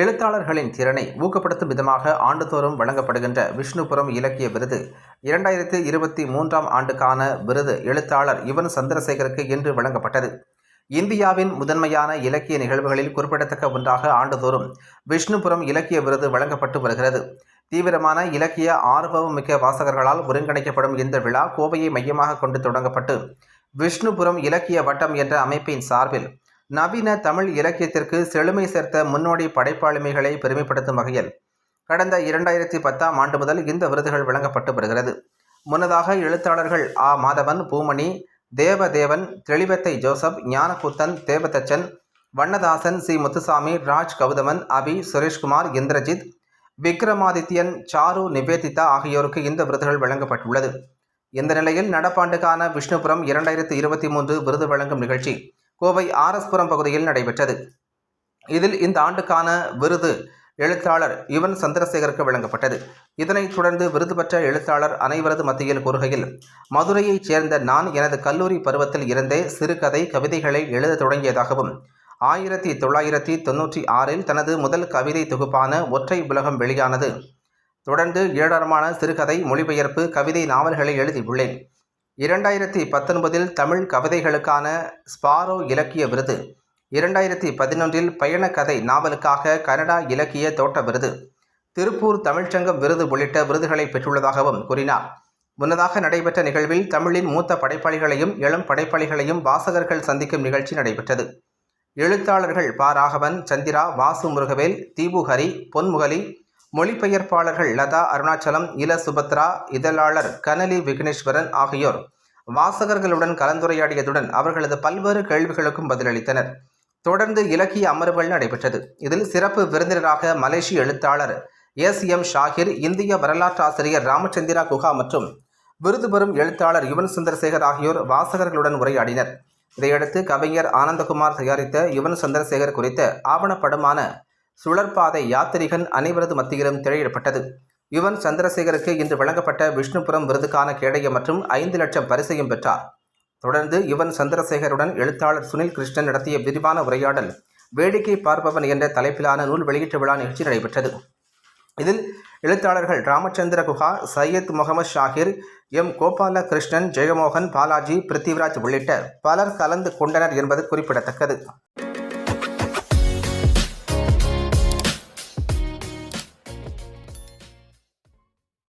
எழுத்தாளர்களின் திறனை ஊக்கப்படுத்தும் விதமாக ஆண்டுதோறும் வழங்கப்படுகின்ற விஷ்ணுபுரம் இலக்கிய விருது. இரண்டாயிரத்தி இருபத்தி மூன்றாம் ஆண்டுக்கான விருது எழுத்தாளர் யுவன் சந்திரசேகருக்கு இன்று வழங்கப்பட்டது. இந்தியாவின் முதன்மையான இலக்கிய நிகழ்வுகளில் குறிப்பிடத்தக்க ஒன்றாக ஆண்டுதோறும் விஷ்ணுபுரம் இலக்கிய விருது வழங்கப்பட்டு வருகிறது. தீவிரமான இலக்கிய ஆர்வம் மிக்க வாசகர்களால் ஒருங்கிணைக்கப்படும் இந்த விழா கோவையை மையமாக கொண்டு தொடங்கப்பட்டு விஷ்ணுபுரம் இலக்கிய வட்டம் என்ற அமைப்பின் சார்பில் நவீன தமிழ் இலக்கியத்திற்கு செழுமை சேர்த்த முன்னோடி படைப்பாளுமைகளை பெருமைப்படுத்தும் வகையில் கடந்த இரண்டாயிரத்தி பத்தாம் ஆண்டு முதல் இந்த விருதுகள் வழங்கப்பட்டு வருகிறது. முன்னதாக எழுத்தாளர்கள் ஆ. Madhavan Poomani Devadevan Thelivathai Joseph Gnanakoothan Devathachan Vannadasan C. முத்துசாமி ராஜ் கௌதமன் அபி சுரேஷ்குமார் இந்திரஜித் விக்ரமாதித்யன் சாரு நிவேதிதா ஆகியோருக்கு இந்த விருதுகள் வழங்கப்பட்டுள்ளது. இந்த நிலையில் நடப்பாண்டுக்கான விஷ்ணுபுரம் இரண்டாயிரத்தி இருபத்தி மூன்று விருது வழங்கும் நிகழ்ச்சி கோவை ஆரஸ்புரம் பகுதியில் நடைபெற்றது. இதில் இந்த ஆண்டுக்கான விருது எழுத்தாளர் யுவன் சந்திரசேகருக்கு வழங்கப்பட்டது. இதனைத் தொடர்ந்து விருது பெற்ற எழுத்தாளர் அனைவரது மத்தியில் கூறுகையில் மதுரையைச் சேர்ந்த நான் எனது கல்லூரி பருவத்தில் இருந்தே சிறுகதை கவிதைகளை எழுத தொடங்கியதாகவும் ஆயிரத்தி தொள்ளாயிரத்தி தொன்னூற்றி ஆறில் தனது முதல் கவிதை தொகுப்பான ஒற்றை உலகம் வெளியானது. தொடர்ந்து ஏராளமான சிறுகதை மொழிபெயர்ப்பு கவிதை நாவல்களை எழுதியுள்ளேன். இரண்டாயிரத்தி பத்தொன்பதில் தமிழ் கவிதைகளுக்கான ஸ்பாரோ இலக்கிய விருது. இரண்டாயிரத்தி பதினொன்றில் பயணக்கதை நாவலுக்காக கனடா இலக்கிய தோட்ட விருது. திருப்பூர் தமிழ்ச்சங்கம் விருது உள்ளிட்ட விருதுகளை பெற்றுள்ளதாகவும் கூறினார். முன்னதாக நடைபெற்ற நிகழ்வில் தமிழின் மூத்த படைப்பாளிகளையும் இளம் படைப்பாளிகளையும் வாசகர்கள் சந்திக்கும் நிகழ்ச்சி நடைபெற்றது. எழுத்தாளர்கள் ப. ராகவன் சந்திரா வாசு முருகவேல் தீபு ஹரி பொன்முகலி மொழிபெயர்ப்பாளர்கள் லதா அருணாச்சலம் இல சுபத்ரா இதழாளர் கனலி விக்னேஸ்வரன் ஆகியோர் வாசகர்களுடன் கலந்துரையாடியதுடன் அவர்களது பல்வேறு கேள்விகளுக்கும் பதிலளித்தனர். தொடர்ந்து இலக்கிய அமர்வுகள் நடைபெற்றது. இதில் சிறப்பு விருந்தினராக மலேசிய எழுத்தாளர் எஸ். எம். ஷாகிர் இந்திய வரலாற்று ஆசிரியர் ராமச்சந்திரா குஹா மற்றும் விருது பெறும் எழுத்தாளர் யுவன் சந்திரசேகர் ஆகியோர் வாசகர்களுடன் உரையாடினர். இதையடுத்து கவிஞர் ஆனந்தகுமார் தயாரித்த யுவன் சந்திரசேகர் குறித்த ஆவணப்படமான சுழற்பாதை யாத்திரிகன் அனைவரது மத்தியிலும் திரையிடப்பட்டது. யுவன் சந்திரசேகருக்கு இன்று வழங்கப்பட்ட விஷ்ணுபுரம் விருதுக்கான கேடயம் மற்றும் ஐந்து லட்சம் பரிசையும் பெற்றார். தொடர்ந்து யுவன் சந்திரசேகருடன் எழுத்தாளர் சுனில் கிருஷ்ணன் நடத்திய விரிவான உரையாடல் வேடிக்கை பார்ப்பவன் என்ற தலைப்பிலான நூல் வெளியீட்டு விழா நிகழ்ச்சி நடைபெற்றது. இதில் எழுத்தாளர்கள் ராமச்சந்திர குஹா சையத் முகமது ஷாகிர் எம். கோபால கிருஷ்ணன் ஜெயமோகன் பாலாஜி பிருத்திவிராஜ் உள்ளிட்ட பலர் கலந்து கொண்டனர் என்பது குறிப்பிடத்தக்கது.